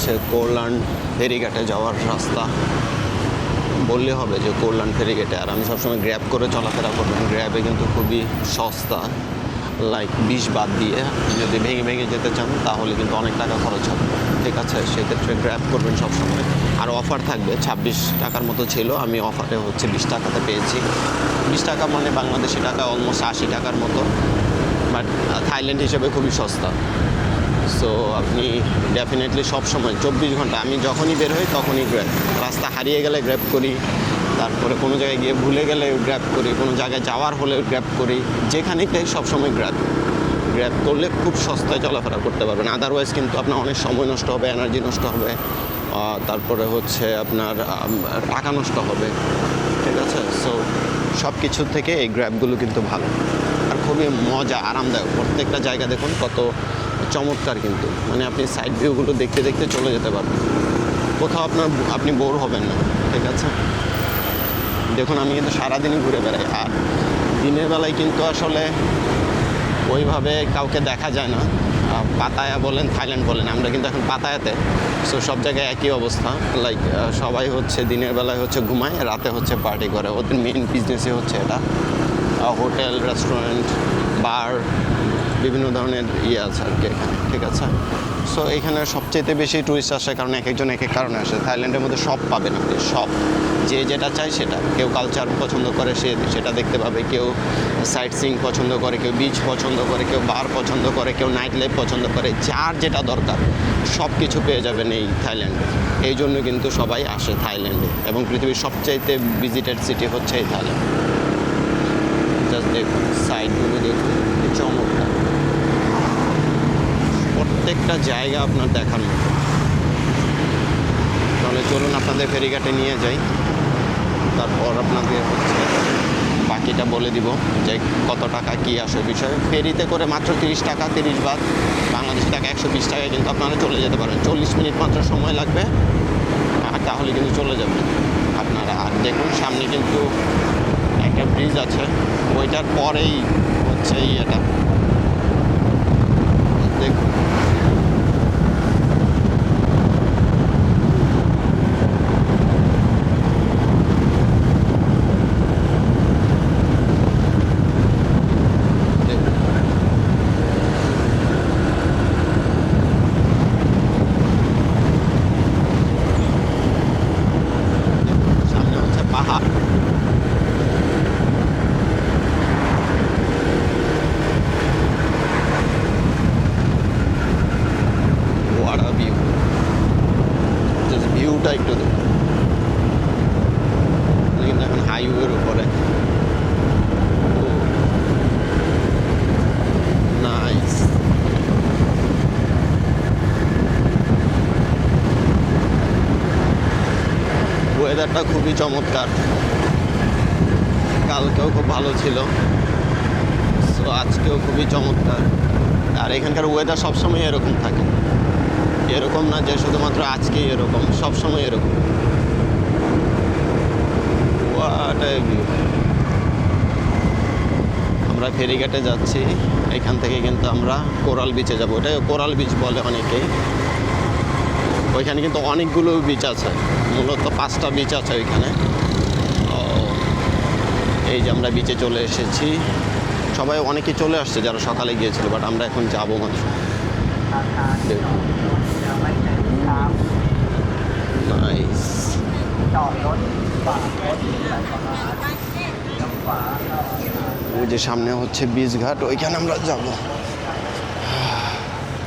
হচ্ছে কোরলান ফেরিঘাটে যাওয়ার রাস্তা। বললে হবে যে কোরলান ফেরিঘাটে। আর আমি সবসময় গ্র্যাব করে চলাফেরা করবেন গ্র্যাবে কিন্তু খুবই সস্তা। লাইক বিশ বাদ দিয়ে যদি ভেঙে ভেঙে যেতে চান, তাহলে কিন্তু অনেক টাকা খরচ হবে। ঠিক আছে? সেক্ষেত্রে গ্র্যাব করবেন সবসময়। আর অফার থাকবে। ছাব্বিশ টাকার মতো ছিল। আমি অফারে হচ্ছে বিশ টাকাতে পেয়েছি। বিশ টাকা মানে বাংলাদেশি টাকা অলমোস্ট আশি টাকার মতো। বাট থাইল্যান্ড হিসেবে খুবই সস্তা। সো আপনি ডেফিনেটলি সব সময় চব্বিশ ঘণ্টা, আমি যখনই বের হই তখনই গ্র্যাব রাস্তা হারিয়ে গেলে গ্র্যাব করি, তারপরে কোনো জায়গায় গিয়ে ভুলে গেলে গ্র্যাব করি, কোনো জায়গায় যাওয়ার হলে গ্র্যাব করি যেখানেই যাই সবসময় গ্র্যাব গ্র্যাব করলে খুব সস্তায় চলাফেরা করতে পারবেন। আদারওয়াইজ কিন্তু আপনার অনেক সময় নষ্ট হবে এনার্জি নষ্ট হবে তারপরে হচ্ছে আপনার টাকা নষ্ট হবে, ঠিক আছে? সো সব কিছুর থেকে এই গ্র্যাবগুলো কিন্তু ভালো। আর খুবই মজা, আরামদায়ক। প্রত্যেকটা জায়গা দেখুন কত চমৎকার কিন্তু। মানে আপনি সাইড ভিউগুলো দেখতে দেখতে চলে যেতে পারবেন। কোথাও আপনার আপনি বোর হবেন না, ঠিক আছে? দেখুন, আমি কিন্তু সারাদিনই ঘুরে বেড়াই। আর দিনের বেলায় কিন্তু আসলে ওইভাবে কাউকে দেখা যায় না। পাতায়া বলেন, থাইল্যান্ড বলেন, আমরা কিন্তু এখন পাতায়াতে। সো সব জায়গায় একই অবস্থা। লাইক সবাই হচ্ছে দিনের বেলায় হচ্ছে ঘুমায়, রাতে হচ্ছে পার্টি করে। ওদের মেন বিজনেসই হচ্ছে এটা। হোটেল রেস্টুরেন্ট বার বিভিন্ন ধরনের ইয়ে আছে আর কি এখানে, ঠিক আছে? সো এখানে সবচেয়ে বেশি টুরিস্ট আসে কারণ এক একজন এক এক কারণে আসে। থাইল্যান্ডের মধ্যে সব পাবেন আপনি, সব। যে যেটা চায় সেটা। কেউ কালচার পছন্দ করে, সে সেটা দেখতে পাবে। কেউ সাইট সিং পছন্দ করে, কেউ বিচ পছন্দ করে, কেউ বার পছন্দ করে, কেউ নাইট লাইফ পছন্দ করে, যার যেটা দরকার সব কিছু পেয়ে যাবেন এই থাইল্যান্ডে এই জন্য কিন্তু সবাই আসে থাইল্যান্ডে এবং পৃথিবীর সবচাইতে ভিজিটেড সিটি হচ্ছে এই থাইল্যান্ড জাস্ট দেখুন সাইডগুলো দেখুন। প্রত্যেকটা জায়গা আপনার দেখার মতো। তাহলে চলুন আপনাদের ফেরিঘাটে নিয়ে যাই। তারপর আপনাদের হচ্ছে বাকিটা বলে দিব যে কত টাকা কী আসে বিষয়ে। ফেরিতে করে মাত্র তিরিশ টাকা, তিরিশ বাদ। বাংলাদেশ টাকা একশো বিশ টাকায় কিন্তু আপনারা চলে যেতে পারেন। চল্লিশ মিনিট মাত্র সময় লাগবে। আর তাহলে কিন্তু চলে যাবেন। আপনারা আর দেখুন, সামনে কিন্তু একটা ব্রিজ আছে। ওইটার পরেই হচ্ছে ইয়েটা দেখুন দেখুন সামনে হচ্ছে পাহাড় What a view. ভিউটা একটু কিন্তু এখন হাইওয়ের উপরে। ওয়েদারটা খুবই চমৎকার। কালকেও খুব ভালো ছিল। আজকেও খুবই চমৎকার। আর এখানকার ওয়েদার সবসময় এরকম থাকে। এরকম না যে শুধুমাত্র আজকেই এরকম, সবসময় এরকম. আমরা ফেরিঘাটে যাচ্ছি, এখান থেকে কিন্তু আমরা কোরাল বিচে যাব। ওটাই কোরাল বিচ বলে অনেকেই। ওইখানে কিন্তু অনেকগুলো বিচ আছে, মূলত পাঁচটা বিচ আছে ওইখানে। এই যে আমরা বিচে চলে এসেছি। সবাই অনেকে চলে আসছে যারা সকালে গিয়েছিল বাট আমরা এখন যাব মাত্র nice. ওই যে সামনে হচ্ছে বীজঘাট ওইখানে আমরা যাব।